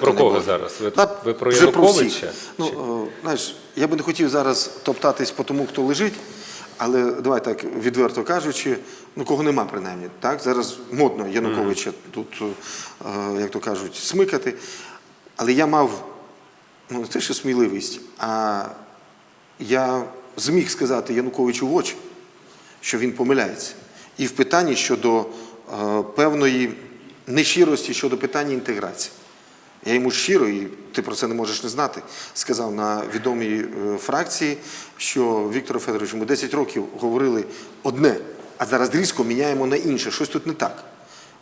далеко про не кого було. зараз? Ви- Та ви про вже Януковича? всіх. Ну, о, знаєш, я би не хотів зараз топтатись по тому, хто лежить, але давай так, відверто кажучи, ну кого нема принаймні. Так? Зараз модно Януковича тут, е, як то кажуть, смикати. Але я мав ну, не те, що сміливість, а я зміг сказати Януковичу в очі, що він помиляється. І в питанні щодо е, певної нещирості щодо питання інтеграції. Я йому щиро, і ти про це не можеш не знати, сказав на відомій е, фракції, що Віктору Федоровичу, ми 10 років говорили одне, а зараз різко міняємо на інше. Щось тут не так.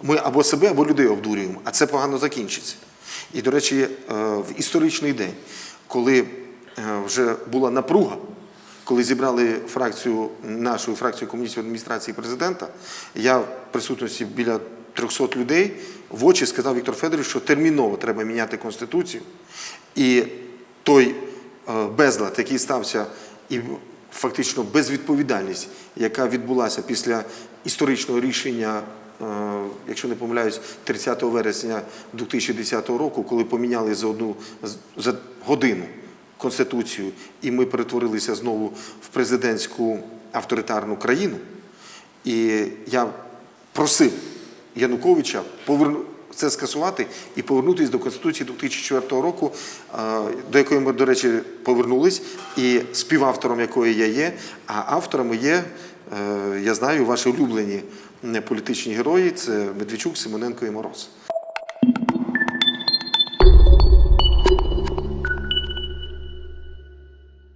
Ми або себе, або людей обдурюємо, а це погано закінчиться. І, до речі, е, в історичний день, коли е, вже була напруга, коли зібрали фракцію, нашу фракцію комуністів адміністрації президента, я в присутності біля 300 людей в очі сказав Віктор Федорович, що терміново треба міняти Конституцію. І той е, безлад, який стався, і фактично безвідповідальність, яка відбулася після історичного рішення, е, якщо не помиляюсь, 30 вересня 2010 року, коли поміняли за одну за годину Конституцію, і ми перетворилися знову в президентську авторитарну країну. І я просив Януковича поверну... це скасувати і повернутися до Конституції 2004 року, е, до якої ми, до речі, повернулись, і співавтором якої я є, а авторами є, е, я знаю, ваші улюблені е, політичні герої це Медведчук, Симоненко і Мороз.